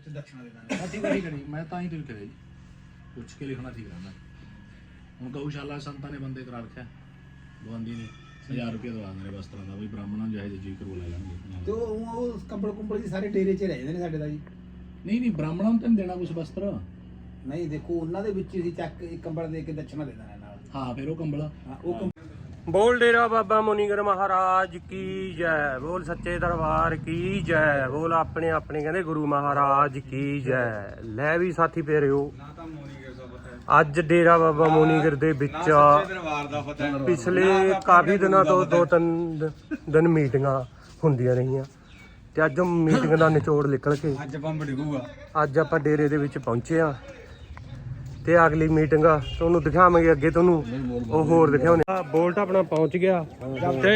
ਉੱਤੇ ਦੱਸਣਾ ਦੇ ਦਾਂਗੇ ਸਾਡੀ ਵਾਰੀ ਕਰੀ ਮੈਂ ਤਾਂ ਹੀ ਤੈਨੂੰ ਕਰਿਆ ਜੀ। ਪੁੱਛ ਕੇ ਲਿਖਣਾ ਠੀਕ ਰਹਿੰਦਾ। ਹੁਣ ਗਊਸ਼ਾਲਾ ਸੰਤਾਂ ਨੇ ਬੰਦੇ ਕਰਾ ਰੱਖਿਆ। ਗਵਾਂਦੀ ਨੇ 1000 ਰੁਪਏ ਦਵਾ ਦਿੰਦੇ ਨੇ ਵਸਤਰਾਂ ਦਾ ਵੀ ਬ੍ਰਾਹਮਣਾਂ ਨੂੰ ਜਿਹੇ ਜੀ ਕਰੋ ਲੈ ਲੈਣਗੇ। ਤੇ ਉਹ ਉਹ ਕੰਬਲ ਕੁੰਬਲ ਜੀ ਸਾਰੇ ਡੇਰੇ 'ਚ ਰਹਿ ਜਾਂਦੇ ਨੇ ਸਾਡੇ ਦਾ ਜੀ। ਨਹੀਂ ਨਹੀਂ ਬ੍ਰਾਹਮਣਾਂ ਨੂੰ ਤਾਂ ਦੇਣਾ ਕੁਝ ਵਸਤਰ ਨਹੀਂ ਦੇਖੋ ਉਹਨਾਂ ਦੇ ਵਿੱਚ ਹੀ ਚੱਕ ਇੱਕ ਕੰਬਲ ਦੇ ਕੇ ਦੱਸਣਾ ਦੇ ਦਾਂਗੇ ਨਾਲ। ਹਾਂ ਫਿਰ ਉਹ ਕੰਬਲ। ਹਾਂ ਉਹ ਕੰਬਲ ਬੋਲ ਡੇਰਾ ਬਾਬਾ ਮੁਨੀਗਰ ਮਹਾਰਾਜ ਕੀ ਜੈ ਬੋਲ ਸੱਚੇ ਦਰਬਾਰ ਕੀ ਜੈ ਬੋਲ ਆਪਣੇ ਆਪਣੇ ਕਹਿੰਦੇ ਗੁਰੂ ਮਹਾਰਾਜ ਕੀ ਜੈ। ਲੈ ਵੀ ਸਾਥੀ ਫੇਰਿਓ ਅੱਜ ਡੇਰਾ ਬਾਬਾ ਮੁਨੀਗਰ ਦੇ ਵਿੱਚ ਪਿਛਲੇ ਕਾਫੀ ਦਿਨਾਂ ਤੋਂ ਦੋ ਤਿੰਨ ਦਿਨ ਮੀਟਿੰਗਾਂ ਹੁੰਦੀਆਂ ਰਹੀਆਂ। ਤੇ ਅੱਜ ਮੀਟਿੰਗ ਦਾ ਨਿਚੋੜ ਨਿਕਲ ਕੇ ਅੱਜ ਬੰਬ ਡਿਗੂਗਾ। ਅੱਜ ਆਪਾਂ ਡੇਰੇ ਦੇ ਵਿੱਚ ਪਹੁੰਚੇ ਆ ਤੇ ਅਗਲੀ ਮੀਟਿੰਗ ਆ ਤੁਹਾਨੂੰ ਦਿਖਾਵਾਂਗੇ ਅੱਗੇ ਤੁਹਾਨੂੰ ਉਹ ਹੋਰ ਦਿਖਾਉਣੇ। ਆ ਬੋਲਟ ਆਪਣਾ ਪਹੁੰਚ ਗਿਆ। ਤੇ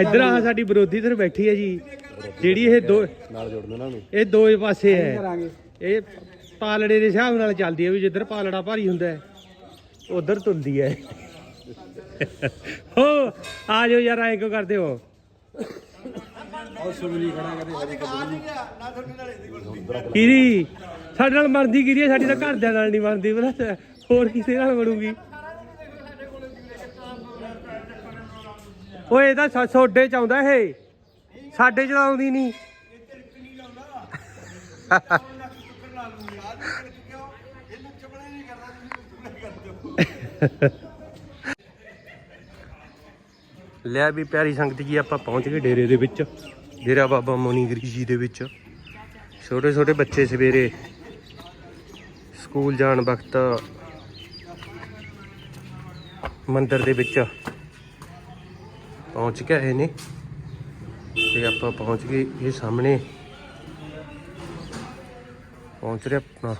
ਇੱਧਰ ਆ ਸਾਡੀ ਵਿਰੋਧੀ ਧਿਰ ਬੈਠੀ ਹੈ ਜੀ। ਜਿਹੜੀ ਇਹ ਦੋ ਨਾਲ ਜੋੜਨਾ ਨਾ ਨੂੰ। ਇਹ ਦੋ ਪਾਸੇ ਹੈ। ਇਹ ਪਾਲੜੇ ਦੇ ਹਿਸਾਬ ਨਾਲ ਚੱਲਦੀ ਹੈ ਵੀ ਜਿੱਧਰ ਪਾਲੜਾ ਭਾਰੀ ਹੁੰਦਾ ਹੈ ਉਧਰ ਤੁਲਦੀ ਹੈ। ਹੋ ਆ ਜਾਓ ਯਾਰ ਐਂ ਕਿਉਂ ਕਰਦੇ ਹੋ? ਉਹ ਸੁਮਨੀ ਖੜਾ ਕਦੇ ਕਿਹਦੀ? ਸਾਡੇ ਨਾਲ ਮਰਦੀ ਕਿਹਦੀ ਹੈ ਸਾਡੀ ਤਾਂ ਘਰਦਿਆਂ ਨਾਲ ਨਹੀਂ ਮਰਦੀ ਬਲਾ ਹੋਰ ਕਿਸੇ ਨਾਲ ਬਣੂਗੀ ਓਏ, ਇਹ ਸੋਡੇ ਚ ਆਉਂਦਾ ਇਹ। ਸਾਡੇ ਚ ਆਉਂਦੀ ਨਹੀਂ। ਲਿਆ ਵੀ ਪਿਆਰੀ ਸੰਗਤ ਜੀ, ਆਪਾਂ ਪਹੁੰਚ ਗਏ ਡੇਰੇ ਦੇ ਵਿੱਚ। ਡੇਰਾ ਬਾਬਾ ਮੋਨੀਗਰੀ ਜੀ ਦੇ ਵਿੱਚ। ਛੋਟੇ ਛੋਟੇ ਬੱਚੇ ਸਵੇਰੇ ਸਕੂਲ ਜਾਣ ਵਕਤ ਮੰਦਿਰ ਦੇ ਵਿੱਚ ਪਹੁੰਚ ਗਏ ਨੇ ਤੇ ਆਪਾਂ ਪਹੁੰਚ ਗਏ ਇਹ ਸਾਹਮਣੇ। ਪਹੁੰਚ ਰਿਹਾ ਆਪਣਾ।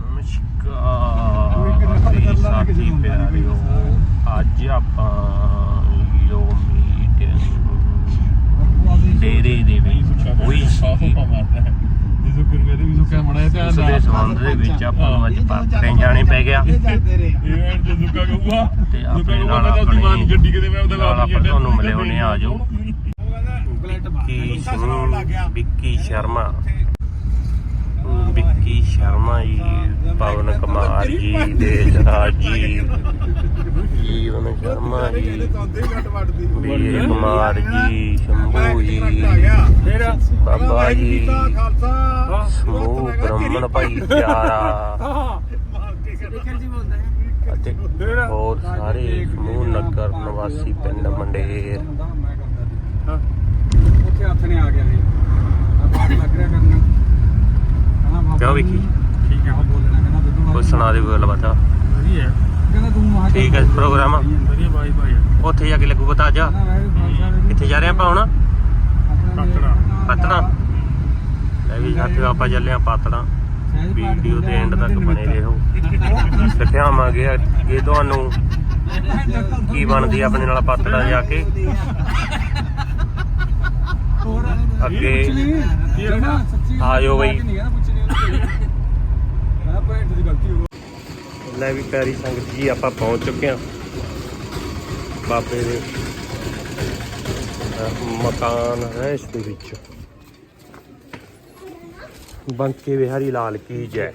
ਨਮਸਕਾਰ। ਪਿਆਰਿਓ ਅੱਜ ਆਪਾਂ ਯੋ ਮੀਟਿੰਗ ਡੇਰੇ ਦੇ ਵਿੱਚ ਹੋਈ। ਸੀ ਜਿਸੋ ਕਿਨ ਕਹਦੇ ਸੁੱਕਾ ਮੜਾ ਧਿਆਨ ਉਸ ਦੇ ਸੰਬੰਧ ਦੇ ਵਿੱਚ ਆਪਾਂ ਨੂੰ ਅੱਜ ਪਾਤਰੇ ਜਾਣੇ ਪੈ ਗਿਆ ਇਹ ਜੇ ਸੁੱਕਾ ਕਹੂਗਾ। ਤੇ ਆਪਣੇ ਨਾਲ ਆਪਣੀ ਗੱਡੀ ਕਿਤੇ ਮੈਂ ਉਹਦਾ ਨਾਲ ਆਪਾਂ ਤੁਹਾਨੂੰ ਮਿਲੇ ਹੋਣੇ ਆ ਜਾਓ ਵਿੱਕੀ ਸ਼ਰਮਾ। ਵਿੱਕੀ ਸ਼ਰਮਾ ਜੀ ਪਵਨ ਕੁਮਾਰ ਜੀ ਦੇਜਰਾਜ ਜੀ। ਜੀਵਨ ਸ਼ਰਮਾ ਜੀ। ਵਿਜੇ ਕੁਮਾਰ ਜੀ ਸ਼ੰਭੂ ਜੀ। ਬਾਬਾ ਜੀ। ਸਮੂਹ ਬ੍ਰਹਮਣ ਭਾਈਚਾਰਾ ਅਤੇ ਹੋਰ ਸਾਰੇ ਸਮੂਹ ਨਗਰ ਨਿਵਾਸੀ ਪਿੰਡ ਮੰਡੇਰ। ਉੱਥੇ ਹੱਥ ਨੇ ਆ ਗਿਆ ਜੀ ਆਪਾਂ ਲੱਗ ਰਿਹਾ ਕਰਨਾ ਕਹਿੰਦਾ ਕਿਉਂ ਵਿੱਕੀ? ਠੀਕ ਹੈ ਉਹ ਬੋਲਣਾ ਕਹਿੰਦਾ ਦੁੱਧੂ ਕੋਈ ਸੁਣਾ ਦੇ ਕੋਈ ਗੱਲਬਾਤ। ਵਧੀਆ। ਕਹਿੰਦਾ ਤੂੰ ਮਹਾ ਠੀਕ ਹੈ ਪ੍ਰੋਗਰਾਮ। ਵਧੀਆ ਬਾਈ ਭਾਈ ਉੱਥੇ ਜਾ ਕੇ ਲੱਗੂ ਪਤਾ ਅੱਜ ਕਿੱਥੇ ਜਾ ਰਹੇ ਆਪਾਂ ਹੁਣ? ਪਾਤੜਾ। ਪਤਨਾ ਲੈ ਵੀ ਸਾਥੀਓ ਆਪਾਂ ਚੱਲੇ ਆ ਪਾਤੜਾ। ਵੀਡੀਓ ਦੇ ਐਂਡ ਤੱਕ ਬਣੇ ਰਹੋ। ਦਿਖਾਵਾਂਗੇ ਅੱਗੇ ਤੁਹਾਨੂੰ ਕੀ ਬਣਦੀ ਆਪਣੇ ਨਾਲ ਪਾਤੜਾ ਜਾ ਕੇ। ਅੱਗੇ ਆਜੋ ਬਈ। ਲੈ ਵੀ ਪਿਆਰੀ ਸੰਗਤ ਜੀ, ਆਪਾਂ ਪਹੁੰਚ ਚੁੱਕੇ ਆ ਬਾਬੇ ਦੇ, ਅਹ, ਮਕਾਨ ਹੈ ਇਸ ਦੇ ਵਿੱਚ। ਬੰਕੇ ਬਿਹਾਰੀ ਲਾਲ ਕੀ ਜੈ।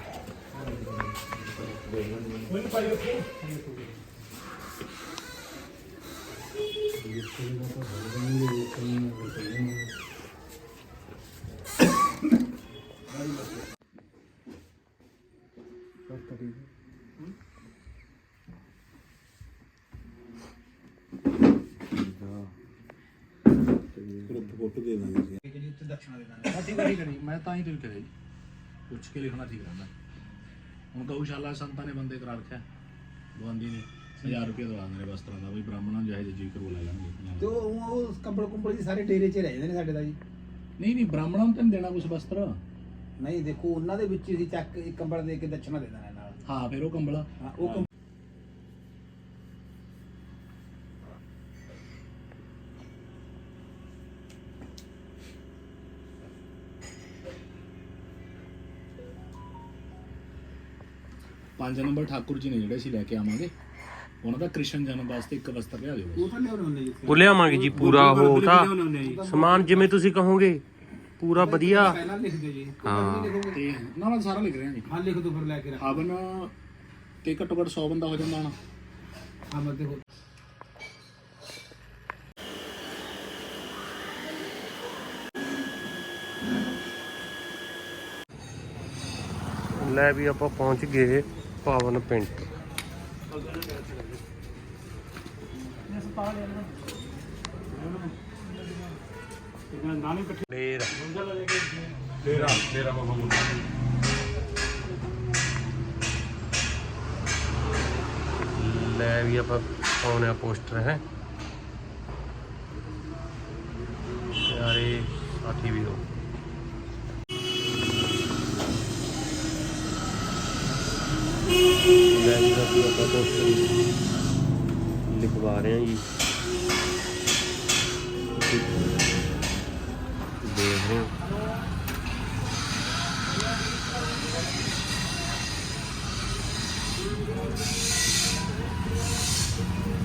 ਫੋਟੋ ਦੱਸਣਾ ਦੇ ਦਾਂਗੇ ਸਾਡੀ ਵਾਰੀ ਕਰੀ ਮੈਂ ਤਾਂ ਹੀ ਤੈਨੂੰ ਕਰਿਆ ਜੀ। ਪੁੱਛ ਕੇ ਲਿਖਣਾ ਠੀਕ ਰਹਿੰਦਾ। ਹੁਣ ਗਊਸ਼ਾਲਾ ਸੰਤਾਂ ਨੇ ਬੰਦੇ ਕਰਾ ਰੱਖਿਆ। ਗਵਾਂਦੀ ਨੇ 1000 ਰੁਪਏ ਦਵਾ ਦਿੰਦੇ ਨੇ ਵਸਤਰਾਂ ਦਾ ਵੀ ਬ੍ਰਾਹਮਣਾਂ ਨੂੰ ਜਿਹੇ ਜੀ ਕਰੋ ਲੈ ਲੈਣਗੇ ਤੇ ਉਹ ਉਹ ਕੰਬਲ ਕੁੰਬਲ ਜੀ ਸਾਰੇ ਡੇਰੇ 'ਚ ਰਹਿ ਜਾਂਦੇ ਨੇ ਸਾਡੇ ਦਾ ਜੀ। ਨਹੀਂ ਨਹੀਂ ਬ੍ਰਾਹਮਣਾਂ ਨੂੰ ਤਾਂ ਦੇਣਾ ਕੁਝ ਵਸਤਰ ਨਹੀਂ ਦੇਖੋ ਉਹਨਾਂ ਦੇ ਵਿੱਚ ਹੀ ਚੱਕ ਇੱਕ ਕੰਬਲ ਦੇ ਕੇ ਦੱਸਣਾ ਦੇ ਦਾਂਗੇ ਨਾਲ। ਹਾਂ ਫਿਰ ਉਹ ਕੰਬਲ। ਹਾਂ ਉਹ ਕੰਬਲ ਪੰਜ ਨੰਬਰ ਠਾਕੁਰ ਜੀ ਨੇ ਜਿਹੜੇ ਅਸੀਂ ਲੈ ਕੇ ਆਵਾਂਗੇ ਉਹਨਾਂ ਦਾ ਕ੍ਰਿਸ਼ਨ ਜਨਮ ਵਾਸਤੇ ਇੱਕ ਵਸਤਰ ਲਿਆ ਦਿਓ। ਉਹ ਤਾਂ ਲਿਆਉਣੇ ਜੀ ਉਹ ਲਿਆਵਾਂਗੇ ਜੀ ਪੂਰਾ ਉਹ ਤਾਂ ਸਮਾਨ ਜਿਵੇਂ ਤੁਸੀਂ ਕਹੋਗੇ ਪੂਰਾ ਵਧੀਆ। ਪਹਿਲਾਂ ਲਿਖ ਦਿਓ ਜੀ ਹਾਂ ਤੇ ਨਾ ਮੈਂ ਸਾਰਾ ਲਿਖ ਰਿਹਾ ਜੀ। ਹਾਂ ਲਿਖ ਦਿਓ ਫਿਰ ਲੈ ਕੇ ਰੱਖ। ਹਵਨ ਤੇ ਘੱਟੋ ਘੱਟ 100 ਬੰਦਾ ਹੋ ਜਾਂਦਾ ਹੁਣ। ਹਾਂ ਮੈਂ ਦੇਖੋ। ਲੈ ਵੀ ਆਪਾਂ ਪਹੁੰਚ ਗਏ। ਪਾਵਨ ਪਿੰਟ। ਡੇਰ। ਤੇਰਾ ਤੇਰਾ ਬਾਬਾ ਲੈ ਵੀ ਆਪਾਂ ਪਾਉਣੇ ਪੋਸਟਰ, ਹੈ। ਯਾਰੇ ਸਾਥੀ ਵੀ पूरा का पोर्शन लिखवा रहे हैं जी। देख रहे हैं।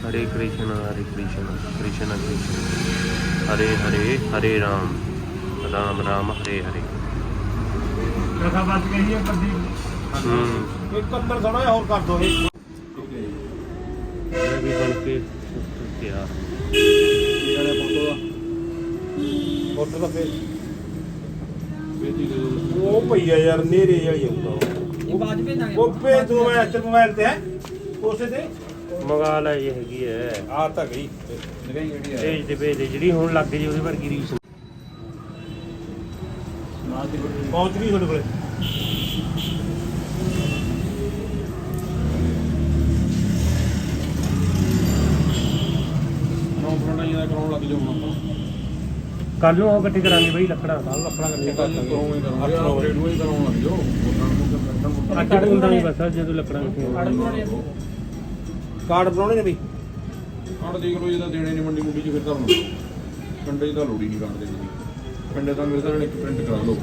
हरे कृष्णा हरे कृष्णा कृष्णा कृष्ण। हरे हरे हरे राम। राम राम हरे हरे। कथा बात कही है प्रदीप और कर दो। ਕੇ ਤਿਆਰ ਇਹ ਵਾਲੇ ਫੋਟੋ ਦਾ ਫੇਰ ਉਹ ਭਈਆ ਯਾਰ ਨੇਰੇ ਵਾਲੀ ਆਉਂਦਾ ਇਹ ਬਾਅਦ ਵਿੱਚ ਭੇਜਾਂਗੇ। ਉਹ ਭੇਜ ਦੋ ਮੈਂ ਤੇ ਮੋਬਾਈਲ ਤੇ ਹੈ? ਉਸੇ ਤੇ? ਮੰਗਾ ਲੈ ਇਹ ਹੈਗੀ ਹੈ ਆ ਤਾਂ ਗਈ। ਨਿਗਾਹ ਜਿਹੜੀ ਭੇਜ ਦੇ ਭੇਜ ਦੇ। ਜਿਹੜੀ ਹੁਣ ਲੱਗ ਜੀ ਉਹਦੇ ਵਰਗੀ ਰੀਸ। ਪਹੁੰਚ ਗਈ ਤੁਹਾਡੇ ਕੋਲੇ? ਦਾ ਜਾਓ ਹੁਣ ਕੱਲ ਨੂੰ ਉਹ ਇਕੱਠੇ ਕਰਾਂਗੇ ਬਈ ਲੱਕੜਾਂ ਕੱਲ ਲੱਕੜਾਂ ਇਕੱਠੇ ਕਰ ਲਾਂਗੇ। ਕਰੋਗੇ ਕਰਾਂਗੇ ਆਪਰੇਟ ਨੂੰ ਹੀ ਕਰਾਉਣ ਲੱਗ ਜਾਓ। ਉਹਨਾਂ ਨੂੰ ਕਰਨਾ ਅੱਡ ਹੁੰਦਾ ਨਹੀਂ ਬਸ ਜਦੋਂ ਲੱਕੜਾਂ ਇਕੱਠੀਆਂ ਕਾਰਡ ਬਣਾਉਣੇ ਨੇ ਬਈ? ਕਾਰਡ ਦੇਖ ਲਓ ਜਿਹਦਾ ਦੇਣੇ ਨਹੀਂ ਮੰਡੀ ਮੁੰਡੀ ਚ ਫਿਰ ਤਾਂ ਬਣਾਓ ਪਿੰਡੇ ਤਾਂ ਲੋੜੀ ਨਹੀਂ ਕਾਰਡ ਦੇਣੀ। ਪਿੰਡੇ ਤਾਂ ਮੇਰੇ ਤਾਂ ਇੱਕ ਪ੍ਰਿੰਟ ਕਰਾ ਲਓ।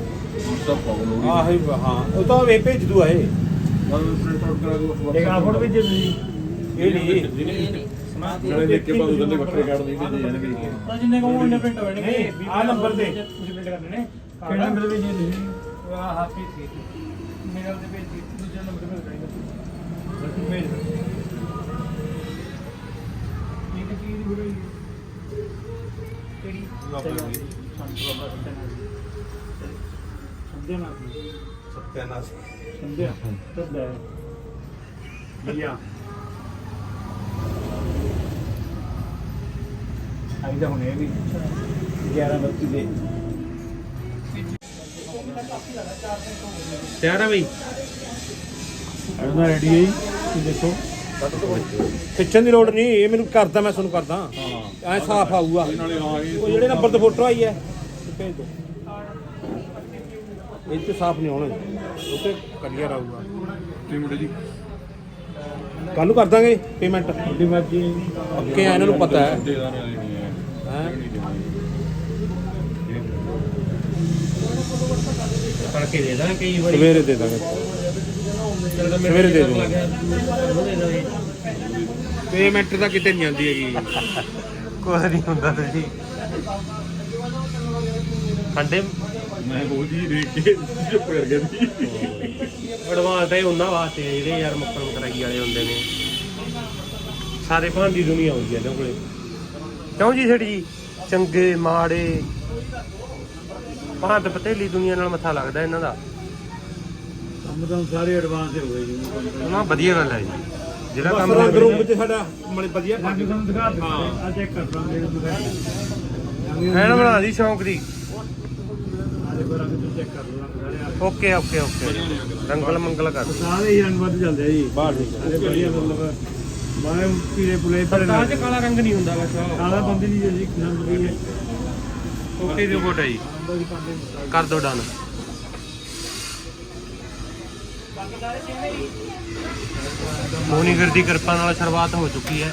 ਸਭ ਪਾਓ ਲੋੜੀ। ਆਹ ਹੀ ਹਾਂ। ਉਹ ਤਾਂ ਵੇ ਭੇਜ ਦੂ ਆਏ ਬਸ ਪ੍ਰਿੰਟ ਆਊਟ ਕਰਾ ਦਿਓ ਇੱਕ ਆਹ ਫੋਟੋ ਵੀ ਦੇ ਦਿਓ। ਇਹ ਨਹੀਂ। ਨਾਲੇ ਦੇਖ ਕੇ ਬਾਅਦ ਉਹਦੇ ਵੱਖਰੇ ਕਾਰਡ ਨਹੀਂ ਭੇਜੇ ਜਾਣਗੇ ਤਾਂ ਜਿੰਨੇ ਕਹੋ ਉਹਨੇ ਪ੍ਰਿੰਟ ਹੋਣਗੇ ਨਹੀਂ, ਆਹ ਨੰਬਰ ਤੇ। ਤੁਸੀਂ ਪ੍ਰਿੰਟ ਕਰਨੇ ਨੇ। ਕਿਹੜਾ ਨੰਬਰ ਤੇ ਭੇਜੇ ਤੁਸੀਂ? ਆਹ ਹਾਫੀ ਸੀ ਮੇਰਾ ਤੇ ਭੇਜੀ ਦੂਜਾ ਨੰਬਰ ਤੇ ਭੇਜ ਬਸ ਭੇਜ ਇਹ ਕਿ ਹੋ ਰਹੀ ਹੈ ਕਿਹੜੀ? ਸੰਧਿਆ ਨਾ ਸਤਿਆਨਾਸ਼ ਸੰਧਿਆ ਤਦ ਲਿਆ ਆਈਦਾ ਹੁਣੇ ਵੀ 11 ਬੱਤੀ ਦੇ। ਤਿਆਰ ਆ ਬਈ? ਅਰਨਾ ਰੈਡੀ ਹੈ ਜੀ ਤੁਸੀਂ ਦੇਖੋ। ਖਿੱਚਣ ਦੀ ਲੋੜ ਨਹੀਂ ਇਹ ਮੈਨੂੰ ਕਰਦਾ ਮੈਂ ਤੁਹਾਨੂੰ ਕਰਦਾ। ਹਾਂ ਐ ਸਾਫ਼ ਆਊਗਾ। ਉਹ ਜਿਹੜੇ ਨੰਬਰ ਤੇ ਫੋਟੋ ਆਈ ਹੈ ਭੇਜ ਦਿਓ। ਇਹ ਤੇ ਸਾਫ਼ ਨਹੀਂ ਹੋਣਾ। ਉੱਤੇ ਕਲੀਅਰ ਆਊਗਾ। ਪੇਮੈਂਟ ਜੀ। ਕੱਲ ਨੂੰ ਕਰ ਦਾਂਗੇ ਪੇਮੈਂਟ ਤੁਹਾਡੀ ਮਰਜ਼ੀ ਕਿ ਇਹਨਾਂ ਨੂੰ ਪਤਾ ਹੈ। ਦੇ ਕਈ ਵਾਰੀ। ਸਵੇਰੇ ਦੇ ਦਾਂਗੇ। ਸਵੇਰੇ ਦੇ ਦੂੰਗਾ। ਪੇਮੈਂਟ ਤਾਂ ਕਿਤੇ ਨਹੀਂ ਆਉਂਦੀ ਹੈਗੀ। ਕੁਝ ਨਹੀਂ ਹੁੰਦਾ ਤੁਸੀਂ ਖੰਡੇ ਮੈਂ ਉਹ ਜੀ ਦੇਖ ਕੇ ਚੁੱਪ ਕਰ ਗਿਆ ਸੀ। ਐਡਵਾਂਸ ਤਾਂ ਇਹ ਉਹਨਾਂ ਵਾਸਤੇ ਜਿਹੜੇ ਯਾਰ ਮੁੱਕਰ ਮੁਕਰਾਈ ਵਾਲੇ ਹੁੰਦੇ ਨੇ। ਸਾਰੇ ਭਾਂਡੀ ਦੁਨੀਆ ਆਉਂਦੀ ਹੈ ਇਹਨਾਂ ਕੋਲੇ। ਕਿਉਂ ਜੀ ਸੇਠ ਜੀ? ਚੰਗੇ ਮਾੜੇ। ਭਾਂਤ ਪਤੇਲੀ ਦੁਨੀਆ ਨਾਲ ਮੱਥਾ ਲੱਗਦਾ ਇਹਨਾਂ ਦਾ। ਕੰਮ ਤਾਂ ਸਾਰੇ ਐਡਵਾਂਸ ਹੋ ਗਏ ਜੀ। ਉਹਨਾਂ ਵਧੀਆ ਗੱਲ ਹੈ ਜੀ। ਜਿਹੜਾ ਕੰਮ ਰੰਗ ਲੱਗਦਾ- ਰੂਪ ਚ ਸਾਡਾ ਮਲੇ ਵਧੀਆ ਪਾ ਕੇ ਤੁਹਾਨੂੰ ਦਿਖਾ ਦਿੰਦੇ ਹਾਂ। ਆ ਚੈੱਕ ਕਰ ਲਾਂਗੇ ਐਨ ਬਣਾ ਦੀ ਸ਼ੌਂਕ ਦੀ। ਆਲੇ ਕੋਲ ਰੰਗ ਚੈੱਕ ਕਰ ਲਾਂਗੇ ਸਾਰੇ ਓਕੇ ਓਕੇ ਓਕੇ। ਰੰਗਲ ਮੰਗਲ ਕਰ ਸਾਰੇ ਹੀ ਰੰਗ ਵੱਧ ਚੱਲਦੇ ਆ ਜੀ। ਬਾਹਰ ਠੀਕ ਅਰੇ ਵਧੀਆ ਮਤਲਬ ਮਾਰੇ ਪੀਲੇ ਪੁਲੇ ਪਰ ਤਾਂ ਚ ਕਾਲਾ ਰੰਗ ਨਹੀਂ ਹੁੰਦਾ ਬਸ। ਕਾਲਾ ਬੰਦੀ ਨਹੀਂ ਜੀ ਨੰਬਰ ਵੀ ਹੈ। ਓਕੇ ਰਿਪੋਰਟ ਹੈ ਜੀ। ਕਰ ਦੋ ਡਨ। ਮੋਨੀਗਰ ਦੀ ਕਿਰਪਾ ਨਾਲ ਸ਼ੁਰੂਆਤ ਹੋ ਚੁੱਕੀ ਹੈ।